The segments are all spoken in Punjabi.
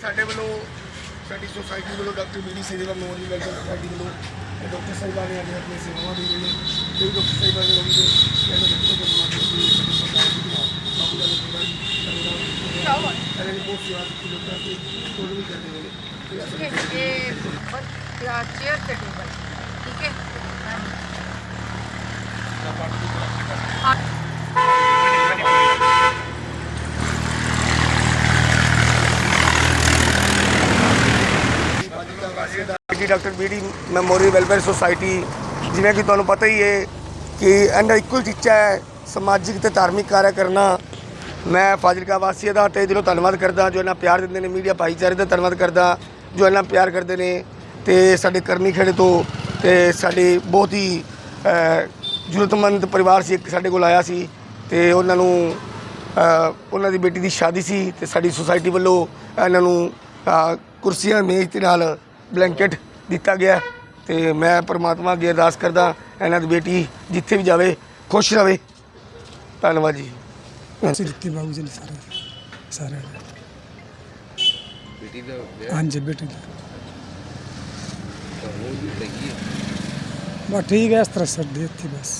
ਸਾਡੇ ਵੱਲੋਂ ਸਾਡੀ ਸੋਸਾਇਟੀ ਵੱਲੋਂ ਡਾਕਟਰ ਬੀਡੀ ਸੇਵਾ ਮੋਹਨੀ ਵੈਲਕਮ ਸੋਸਾਇਟੀ ਵੱਲੋਂ ਡਾਕਟਰ ਸਾਹਿਬਾਂ ਨੇ ਅੱਜ ਆਪਣੀ ਸੇਵਾਵਾਂ ਦੇ ਰਹੇ ਤੇ ਡਾਕਟਰ ਸਾਹਿਬਾਂ ਦੇ ਲੋਕੀ ਦੇ ਕਹਿੰਦੇ ਡਾਕਟਰ ਦੇ ਮਾਤ ਦੀ ਸੋਸਾਇਟੀ ਦੀ ਬਾਬੂ ਦਾ ਸਰਦਾਰ ਅਰੇ ਬਹੁਤ ਸੇਵਾ ਕੀਤੀ ਲੋਕਾਂ ਦੀ ਕੋਲ ਵੀ ਕਰਦੇ ਠੀਕ ਹੈ doctor BD memorial welfare society, ਜਿਵੇਂ ਕਿ ਤੁਹਾਨੂੰ ਪਤਾ ਹੀ ਹੈ ਕਿ ਇਹਦਾ ਇੱਕੋ ਹੀ ਟੀਚਾ ਹੈ, ਸਮਾਜਿਕ ਤੇ ਧਾਰਮਿਕ ਕਾਰਜ ਕਰਨਾ। ਮੈਂ ਫਾਜ਼ਿਲਕਾ ਵਾਸੀਆਂ ਦਾ ਤੇ ਦਿਲੋਂ ਧੰਨਵਾਦ ਕਰਦਾ, ਜੋ ਇਹਨਾਂ ਪਿਆਰ ਦਿੰਦੇ ਨੇ ਮੀਡੀਆ ਭਾਈਚਾਰੇ ਦਾ ਧੰਨਵਾਦ ਕਰਦਾ, ਜੋ ਇਹਨਾਂ ਪਿਆਰ ਕਰਦੇ ਨੇ ਤੇ ਸਾਡੇ ਕਰਮੀ ਖੇੜੇ ਤੋਂ ਤੇ ਸਾਡੇ ਬਹੁਤ ਹੀ ਜ਼ਰੂਰਤਮੰਦ ਪਰਿਵਾਰ ਸੀ, ਇੱਕ ਸਾਡੇ ਕੋਲ ਆਇਆ ਸੀ ਤੇ ਉਹਨਾਂ ਨੂੰ ਉਹਨਾਂ ਦੀ ਬੇਟੀ ਦੀ ਸ਼ਾਦੀ ਸੀ ਤੇ ਸਾਡੀ ਸੁਸਾਇਟੀ ਵੱਲੋਂ ਇਹਨਾਂ ਨੂੰ ਕੁਰਸੀਆਂ, ਮੇਜ਼ ਦੇ ਨਾਲ ਬਲੈਂਕਟ ਦਿੱਤਾ ਗਿਆ ਤੇ ਮੈਂ ਪਰਮਾਤਮਾ ਅੱਗੇ ਅਰਦਾਸ ਕਰਦਾ ਇਹਨਾਂ ਦੀ ਬੇਟੀ ਜਿੱਥੇ ਵੀ ਜਾਵੇ ਖੁਸ਼ ਰਵੇ। ਧੰਨਵਾਦ ਜੀ। ਅਸੀਂ ਦਿੱਤੀ ਬਾਬੂ ਜੀ ਨੇ ਸਾਰੇ ਸਾਰੇ ਬੇਟੀ ਦਾ ਹਾਂਜੀ ਬੇਟੀ ਦੀ। ਬਸ ਠੀਕ ਹੈ ਇਸ ਤਰ੍ਹਾਂ ਸਰਦੀ ਇੱਥੇ ਬਸ।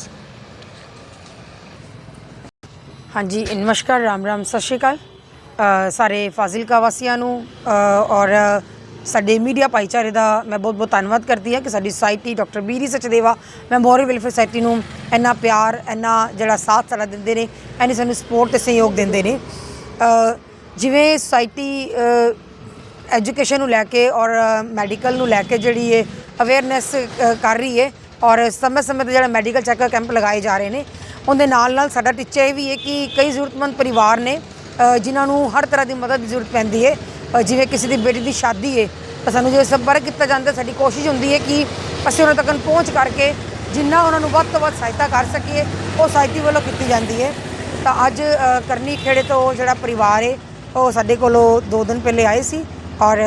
ਹਾਂਜੀ ਨਮਸਕਾਰ ਰਾਮ ਰਾਮ ਸਤਿ ਸ਼੍ਰੀ ਅਕਾਲ। ਅ, ਸਾਰੇ ਫਾਜ਼ਿਲਕਾ ਵਾਸੀਆਂ ਨੂੰ ਅ, ਔਰ ਸਾਡੇ ਮੀਡੀਆ ਭਾਈਚਾਰੇ ਦਾ ਮੈਂ ਬਹੁਤ ਬਹੁਤ ਧੰਨਵਾਦ ਕਰਦੀ ਹਾਂ ਕਿ ਸਾਡੀ society doctor BD Sachdeva memorial welfare society ਨੂੰ ਇੰਨਾ ਪਿਆਰ, ਇੰਨਾ ਜਿਹੜਾ ਸਾਥ ਸਾਡਾ ਦਿੰਦੇ ਨੇ, ਇੰਨੀ ਸਾਨੂੰ ਸਪੋਰਟ ਤੇ ਸਹਿਯੋਗ ਦਿੰਦੇ ਨੇ। ਜਿਵੇਂ ਸੁਸਾਇਟੀ ਐਜੂਕੇਸ਼ਨ ਨੂੰ ਲੈ ਕੇ ਔਰ ਮੈਡੀਕਲ ਨੂੰ ਲੈ ਕੇ ਜਿਹੜੀ ਇਹ ਅਵੇਅਰਨੈਸ ਕਰ ਰਹੀ ਹੈ ਔਰ ਸਮੇਂ ਸਮੇਂ ਤੇ ਜਿਹੜਾ ਮੈਡੀਕਲ ਚੈੱਕਅਪ ਕੈਂਪ ਲਗਾਏ ਜਾ ਰਹੇ ਨੇ, ਉਹਦੇ ਨਾਲ ਨਾਲ ਸਾਡਾ ਟੀਚਾ ਇਹ ਵੀ ਹੈ ਕਿ ਕਈ ਜ਼ਰੂਰਤਮੰਦ ਪਰਿਵਾਰ ਨੇ ਜਿਨ੍ਹਾਂ ਨੂੰ ਹਰ ਤਰ੍ਹਾਂ ਦੀ ਮਦਦ ਦੀ ਜ਼ਰੂਰਤ ਪੈਂਦੀ ਹੈ। ਜਿਵੇਂ ਕਿਸੇ ਦੀ ਬੇਟੀ ਦੀ ਸ਼ਾਦੀ ਹੈ ਤਾਂ ਸਾਨੂੰ ਜੇ ਸੰਪਰਕ ਕੀਤਾ ਜਾਂਦਾ, ਸਾਡੀ ਕੋਸ਼ਿਸ਼ ਹੁੰਦੀ ਹੈ ਕਿ ਅਸੀਂ ਉਹਨਾਂ ਤੱਕ ਪਹੁੰਚ ਕਰਕੇ ਜਿੰਨਾ ਉਹਨਾਂ ਨੂੰ ਵੱਧ ਤੋਂ ਵੱਧ ਸਹਾਇਤਾ ਕਰ ਸਕੀਏ, ਉਹ ਸੁਸਾਇਟੀ ਵੱਲੋਂ ਕੀਤੀ ਜਾਂਦੀ ਹੈ ਤਾਂ ਅੱਜ ਕਰਨੀ ਖੇੜੇ ਤੋਂ ਜਿਹੜਾ ਪਰਿਵਾਰ ਹੈ ਉਹ ਸਾਡੇ ਕੋਲੋਂ ਦੋ ਦਿਨ ਪਹਿਲੇ ਆਏ ਸੀ ਔਰ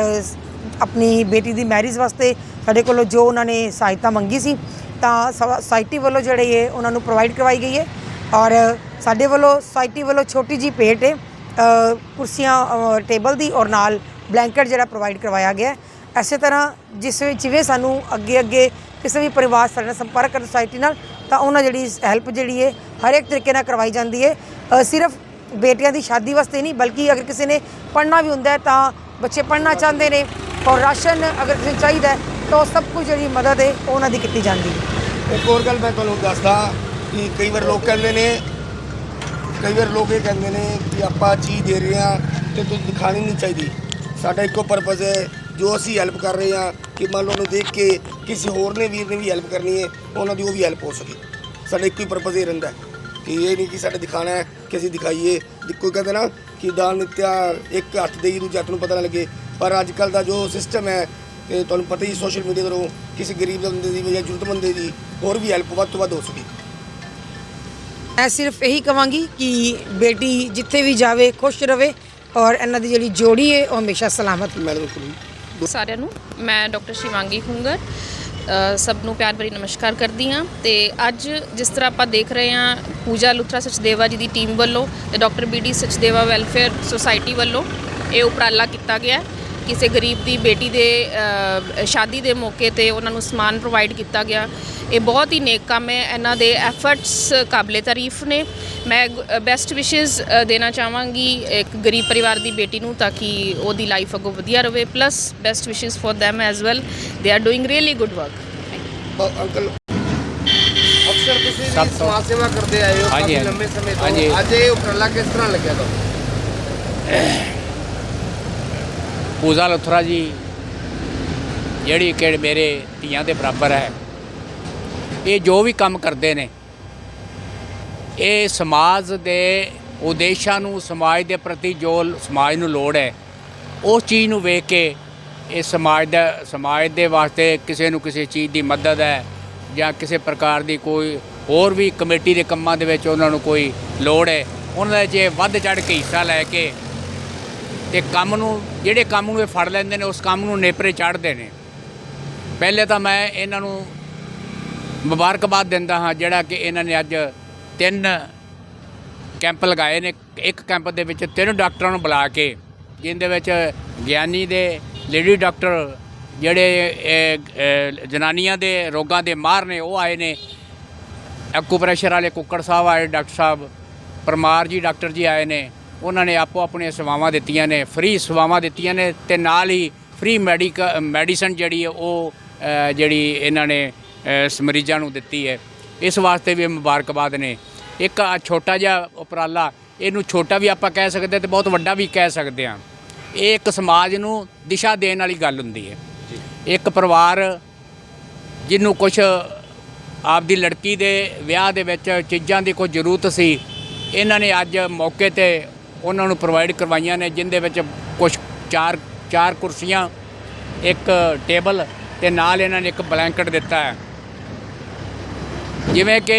ਆਪਣੀ ਬੇਟੀ ਦੀ ਮੈਰਿਜ ਵਾਸਤੇ ਸਾਡੇ ਕੋਲੋਂ ਜੋ ਉਹਨਾਂ ਨੇ ਸਹਾਇਤਾ ਮੰਗੀ ਸੀ, ਤਾਂ ਸੋਸਾਇਟੀ ਵੱਲੋਂ ਜਿਹੜੇ ਹੈ ਉਹਨਾਂ ਨੂੰ ਪ੍ਰੋਵਾਈਡ ਕਰਵਾਈ ਗਈ ਹੈ ਔਰ ਸਾਡੇ ਵੱਲੋਂ ਸੋਸਾਇਟੀ ਵੱਲੋਂ ਛੋਟੀ ਜੀ ਪੇਟ ਹੈ ਕੁਰਸੀਆਂ ਅ, ਟੇਬਲ ਦੀ ਔਰ ਨਾਲ ਬਲੈਂਕਟ ਜਿਹੜਾ ਪ੍ਰੋਵਾਈਡ ਕਰਵਾਇਆ ਗਿਆ ਹੈ। ਐਸੇ ਤਰ੍ਹਾਂ ਜਿਸ ਵਿੱਚ ਜਿਵੇਂ ਸਾਨੂੰ ਅੱਗੇ ਅੱਗੇ ਕਿਸੇ ਵੀ ਪਰਿਵਾਰ ਸਾਡੇ ਨਾਲ ਸੰਪਰਕ ਕਰਨ ਸੁਸਾਇਟੀ ਨਾਲ ਤਾਂ ਉਹਨਾਂ ਜਿਹੜੀ ਹੈਲਪ ਜਿਹੜੀ ਹੈ ਹਰ ਇੱਕ ਤਰੀਕੇ ਨਾਲ ਕਰਵਾਈ ਜਾਂਦੀ ਹੈ ਸਿਰਫ ਬੇਟੀਆਂ ਦੀ ਸ਼ਾਦੀ ਵਾਸਤੇ ਨਹੀਂ ਬਲਕਿ ਅਗਰ ਕਿਸੇ ਨੇ ਪੜ੍ਹਨਾ ਵੀ ਹੁੰਦਾ ਤਾਂ ਬੱਚੇ ਪੜ੍ਹਨਾ ਚਾਹੁੰਦੇ ਨੇ ਔਰ ਰਾਸ਼ਨ ਅਗਰ ਕਿਸੇ ਨੂੰ ਚਾਹੀਦਾ ਤਾਂ ਉਹ ਸਭ ਕੁਝ ਜਿਹੜੀ ਮਦਦ ਹੈ ਉਹਨਾਂ ਦੀ ਕੀਤੀ ਜਾਂਦੀ ਹੈ ਇੱਕ ਹੋਰ ਗੱਲ ਮੈਂ ਤੁਹਾਨੂੰ ਦੱਸਦਾ ਕਿ ਕਈ ਵਾਰ ਲੋਕ ਕਹਿੰਦੇ ਨੇ ਕਈ ਵਾਰ ਲੋਕ ਇਹ ਕਹਿੰਦੇ ਨੇ ਕਿ ਆਪਾਂ ਚੀਜ਼ ਦੇ ਰਹੇ ਹਾਂ ਤੇ ਤੁਸੀਂ ਦਿਖਾਣੀ ਨਹੀਂ ਚਾਹੀਦੀ। ਸਾਡਾ ਇੱਕੋ ਪਰਪਸ ਹੈ, ਜੋ ਅਸੀਂ ਹੈਲਪ ਕਰ ਰਹੇ ਹਾਂ, ਕਿ ਮੰਨ ਲਓ ਉਹਨੂੰ ਦੇਖ ਕੇ ਕਿਸੇ ਹੋਰ ਨੇ ਵੀਰ ਨੇ ਵੀ ਹੈਲਪ ਕਰਨੀ ਹੈ, ਉਹਨਾਂ ਦੀ ਉਹ ਵੀ ਹੈਲਪ ਹੋ ਸਕੇ। ਸਾਡਾ ਇੱਕੋ ਹੀ ਪਰਪਸ ਇਹ ਰਹਿੰਦਾ ਕਿ ਇਹ ਨਹੀਂ ਕਿ ਸਾਡਾ ਦਿਖਾਣਾ ਹੈ ਕਿ ਅਸੀਂ ਦਿਖਾਈਏ। ਜੇ ਕੋਈ ਕਹਿੰਦਾ ਨਾ ਕਿ ਦਾਨ ਨਿਤਿਆ ਇੱਕ ਹੱਥ ਦੇਈ ਦੂਜੇ ਹੱਥ ਨੂੰ ਪਤਾ ਨਾ ਲੱਗੇ, ਪਰ ਅੱਜ ਕੱਲ ਦਾ ਜੋ ਸਿਸਟਮ ਹੈ, ਤੇ ਤੁਹਾਨੂੰ ਪਤਾ ਹੀ ਸੋਸ਼ਲ ਮੀਡੀਆ ਤੋਂ ਕਿਸੇ ਗਰੀਬ ਬੰਦੇ ਦੀ ਜਾਂ ਜ਼ਰੂਰਤਮੰਦ ਬੰਦੇ ਦੀ ਹੋਰ ਵੀ ਹੈਲਪ ਵੱਧ ਤੋਂ ਵੱਧ ਹੋ ਸਕੇ। ਮੈਂ ਸਿਰਫ ਇਹੀ ਕਵਾਂਗੀ ਕਿ ਬੇਟੀ ਜਿੱਥੇ ਵੀ ਜਾਵੇ ਖੁਸ਼ ਰਵੇ ਔਰ ਇਹਨਾਂ ਦੀ ਜਿਹੜੀ ਜੋੜੀ ਹੈ ਉਹ ਹਮੇਸ਼ਾ ਸਲਾਮਤ ਕੋਲ ਸਾਰਿਆਂ ਨੂੰ ਮੈਂ ਡਾਕਟਰ ਸ਼ਿਵਾਂਗੀ ਖੁੰਗਰ ਸਭ ਨੂੰ ਪਿਆਰ ਭਰੀ ਨਮਸਕਾਰ ਕਰਦੀ ਹਾਂ ਤੇ ਅੱਜ ਜਿਸ ਤਰ੍ਹਾਂ ਆਪਾਂ ਦੇਖ ਰਹੇ ਹਾਂ ਪੂਜਾ ਲੁਥਰਾ ਸਚਦੇਵਾ ਜੀ ਦੀ ਟੀਮ ਵੱਲੋਂ ਤੇ doctor BD Sachdeva welfare society ਵੱਲੋਂ ਇਹ ਉਪਰਾਲਾ ਕੀਤਾ ਗਿਆ ਹੈ। ਕਿਸੇ ਗਰੀਬ ਦੀ ਬੇਟੀ ਦੇ ਸ਼ਾਦੀ ਦੇ ਮੌਕੇ ਤੇ ਉਹਨਾਂ ਨੂੰ ਸਮਾਨ ਪ੍ਰੋਵਾਈਡ ਕੀਤਾ ਗਿਆ। ਇਹ ਬਹੁਤ ਹੀ ਨੇਕ ਕੰਮ ਹੈ। ਇਹਨਾਂ ਦੇ ਐਫਰਟਸ ਕਾਬਲੇ ਤਾਰੀਫ ਨੇ। ਮੈਂ ਬੈਸਟ ਵਿਸ਼ੇਸ ਦੇਣਾ ਚਾਹਾਂਗੀ ਇੱਕ ਗਰੀਬ ਪਰਿਵਾਰ ਦੀ ਬੇਟੀ ਨੂੰ ਤਾਂ ਕਿ ਉਹਦੀ ਲਾਈਫ ਅੱਗੋਂ ਵਧੀਆ ਰਵੇ। Plus best wishes for them as well they are doing really good work uncle ਅਕਸਰ ਤੁਸੀਂ ਸਮਾਜ ਸੇਵਾ ਕਰਦੇ ਆਏ ਹੋ ਹਾਂਜੀ, ਕਾਫੀ। ਲੰਬੇ ਸਮੇਂ ਹਾਂਜੀ। ਤੋਂ ਅੱਜ ਇਹ ਉਪਰਾਲਾ ਕਿਸ ਤਰ੍ਹਾਂ ਲੱਗਿਆ ਤੁਹਾਨੂੰ? ਪੂਜਾ ਲੁਥਰਾ ਜੀ, ਜਿਹੜੀ ਕਿ ਮੇਰੇ ਧੀਆਂ ਦੇ ਬਰਾਬਰ ਹੈ, ਇਹ ਜੋ ਵੀ ਕੰਮ ਕਰਦੇ ਨੇ, ਇਹ ਸਮਾਜ ਦੇ ਉਦੇਸ਼ਾਂ ਨੂੰ, ਸਮਾਜ ਦੇ ਪ੍ਰਤੀ ਜੋ ਸਮਾਜ ਨੂੰ ਲੋੜ ਹੈ, ਉਸ ਚੀਜ਼ ਨੂੰ ਵੇਖ ਕੇ ਇਹ ਸਮਾਜ ਦਾ, ਸਮਾਜ ਦੇ ਵਾਸਤੇ ਕਿਸੇ ਨੂੰ ਕਿਸੇ ਚੀਜ਼ ਦੀ ਮਦਦ ਹੈ, ਜਾਂ ਕਿਸੇ ਪ੍ਰਕਾਰ ਦੀ ਕੋਈ ਹੋਰ ਵੀ ਕਮੇਟੀ ਦੇ ਕੰਮਾਂ ਦੇ ਵਿੱਚ ਉਹਨਾਂ ਨੂੰ ਕੋਈ ਲੋੜ ਹੈ, ਉਹਨਾਂ ਦੇ ਜੇ ਵੱਧ ਚੜ ਕੇ ਹਿੱਸਾ ਲੈ ਕੇ ਤੇ ਕੰਮ ਨੂੰ, ਜਿਹੜੇ ਕੰਮ ਨੂੰ ਇਹ ਫੜ ਲੈਂਦੇ ਨੇ, ਉਸ ਕੰਮ ਨੂੰ ਨੇਪਰੇ ਚੜ੍ਹਦੇ ਨੇ। ਪਹਿਲੇ ਤਾਂ ਮੈਂ ਇਹਨਾਂ ਨੂੰ ਮੁਬਾਰਕਬਾਦ ਦਿੰਦਾ ਹਾਂ, ਜਿਹੜਾ ਕਿ ਇਹਨਾਂ ਨੇ ਅੱਜ ਤਿੰਨ ਕੈਂਪ ਲਗਾਏ ਨੇ। ਇੱਕ ਕੈਂਪ ਦੇ ਵਿੱਚ ਤਿੰਨ ਡਾਕਟਰਾਂ ਨੂੰ ਬੁਲਾ ਕੇ, ਜਿੰਦੇ ਵਿੱਚ ਗਿਆਨੀ ਦੇ, ਲੇਡੀ ਡਾਕਟਰ ਜਿਹੜੇ ਜਨਾਨੀਆਂ ਦੇ ਰੋਗਾਂ ਦੇ ਮਾਹਰ ਨੇ, ਉਹ ਆਏ ਨੇ। ਐਕੂਪ੍ਰੈਸ਼ਰ ਵਾਲੇ ਕੁੱਕੜ ਸਾਹਿਬ ਆਏ, ਡਾਕਟਰ ਸਾਹਿਬ ਪਰਮਾਰ ਜੀ, ਡਾਕਟਰ ਜੀ ਆਏ ਨੇ। ਉਹਨਾਂ ਨੇ ਆਪੋ ਆਪਣੀਆਂ ਸੇਵਾਵਾਂ ਦਿੱਤੀਆਂ ਨੇ ਫ੍ਰੀ ਸੇਵਾਵਾਂ ਦਿੱਤੀਆਂ ਨੇ ਤੇ ਨਾਲ ਹੀ ਫ੍ਰੀ ਮੈਡੀਕ ਮੈਡੀਸਨ ਜਿਹੜੀ ਹੈ ਉਹ ਜਿਹੜੀ ਇਹਨਾਂ ਨੇ ਮਰੀਜ਼ਾਂ ਨੂੰ ਦਿੱਤੀ ਹੈ। ਇਸ ਵਾਸਤੇ ਵੀ ਮੁਬਾਰਕਬਾਦ ਨੇ। ਇੱਕ ਛੋਟਾ ਜਿਹਾ ਉਪਰਾਲਾ ਇਹਨੂੰ ਛੋਟਾ ਵੀ ਆਪਾਂ ਕਹਿ ਸਕਦੇ ਤੇ ਬਹੁਤ ਵੱਡਾ ਵੀ ਕਹਿ ਸਕਦੇ ਹਾਂ। ਇਹ ਇੱਕ ਸਮਾਜ ਨੂੰ ਦਿਸ਼ਾ ਦੇਣ ਵਾਲੀ ਗੱਲ ਹੁੰਦੀ ਹੈ। ਇੱਕ ਪਰਿਵਾਰ ਜਿਹਨੂੰ ਕੁਝ ਆਪਦੀ ਲੜਕੀ ਦੇ ਵਿਆਹ ਦੇ ਵਿੱਚ ਚੀਜ਼ਾਂ ਦੀ ਕੋਈ ਜ਼ਰੂਰਤ ਸੀ ਇਹਨਾਂ ਨੇ ਅੱਜ ਮੌਕੇ ਤੇ ਉਹਨਾਂ ਨੂੰ ਪ੍ਰੋਵਾਈਡ ਕਰਵਾਈਆਂ ਨੇ, ਜਿੰਦੇ ਵਿੱਚ ਕੁਝ ਚਾਰ ਚਾਰ ਕੁਰਸੀਆਂ, ਇੱਕ ਟੇਬਲ ਤੇ ਨਾਲ ਇਹਨਾਂ ਨੇ ਇੱਕ ਬਲੈਂਕਟ ਦਿੱਤਾ ਹੈ। ਜਿਵੇਂ ਕਿ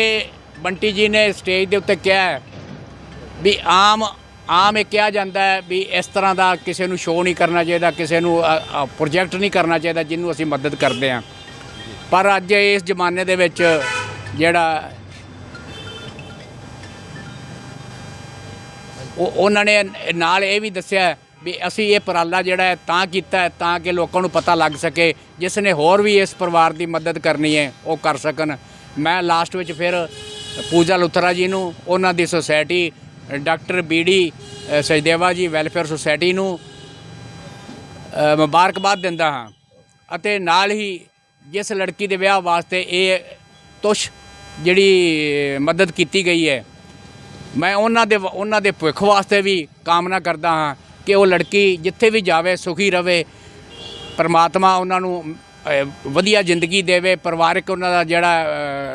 ਬੰਟੀ ਜੀ ਨੇ ਸਟੇਜ ਦੇ ਉੱਤੇ ਕਿਹਾ ਹੈ ਵੀ ਆਮ ਆਮ ਇਹ ਕਿਹਾ ਜਾਂਦਾ ਹੈ ਵੀ ਇਸ ਤਰ੍ਹਾਂ ਦਾ ਕਿਸੇ ਨੂੰ ਸ਼ੋਅ ਨਹੀਂ ਕਰਨਾ ਚਾਹੀਦਾ, ਕਿਸੇ ਨੂੰ ਪ੍ਰੋਜੈਕਟ ਨਹੀਂ ਕਰਨਾ ਚਾਹੀਦਾ ਜਿਹਨੂੰ ਅਸੀਂ ਮਦਦ ਕਰਦੇ ਹਾਂ। ਪਰ ਅੱਜ ਇਸ ਜ਼ਮਾਨੇ ਦੇ ਵਿੱਚ ਜਿਹੜਾ ਉਹ ਉਹਨਾਂ ਨੇ ਨਾਲ ਇਹ ਵੀ ਦੱਸਿਆ ਵੀ ਅਸੀਂ ਇਹ ਉਪਰਾਲਾ ਜਿਹੜਾ ਹੈ ਤਾਂ ਕੀਤਾ ਹੈ ਤਾਂ ਕਿ ਲੋਕਾਂ ਨੂੰ ਪਤਾ ਲੱਗ ਸਕੇ ਜਿਸ ਨੇ ਹੋਰ ਵੀ ਇਸ ਪਰਿਵਾਰ ਦੀ ਮਦਦ ਕਰਨੀ ਹੈ ਉਹ ਕਰ ਸਕਣ। ਮੈਂ ਲਾਸਟ ਵਿੱਚ ਫਿਰ ਪੂਜਾ ਲੁਥਰਾ ਜੀ ਨੂੰ ਉਹਨਾਂ ਦੀ ਸੁਸਾਇਟੀ ਡਾਕਟਰ ਬੀਡੀ ਅ, ਸਚਦੇਵਾ ਜੀ ਵੈਲਫੇਅਰ ਸੁਸਾਇਟੀ ਨੂੰ ਮੁਬਾਰਕਬਾਦ ਦਿੰਦਾ ਹਾਂ। ਅਤੇ ਨਾਲ ਹੀ ਜਿਸ ਲੜਕੀ ਦੇ ਵਿਆਹ ਵਾਸਤੇ ਇਹ ਤੁਸ਼ ਜਿਹੜੀ ਮਦਦ ਕੀਤੀ ਗਈ ਹੈ ਮੈਂ ਉਹਨਾਂ ਦੇ ਉਹਨਾਂ ਦੇ ਭਵਿੱਖ ਵਾਸਤੇ ਵੀ ਕਾਮਨਾ ਕਰਦਾ ਹਾਂ ਕਿ ਉਹ ਲੜਕੀ ਜਿੱਥੇ ਵੀ ਜਾਵੇ, ਸੁਖੀ ਰਵੇ, ਪਰਮਾਤਮਾ ਉਹਨਾਂ ਨੂੰ ਵਧੀਆ ਜ਼ਿੰਦਗੀ ਦੇਵੇ, ਪਰਿਵਾਰਕ ਉਹਨਾਂ ਦਾ ਜਿਹੜਾ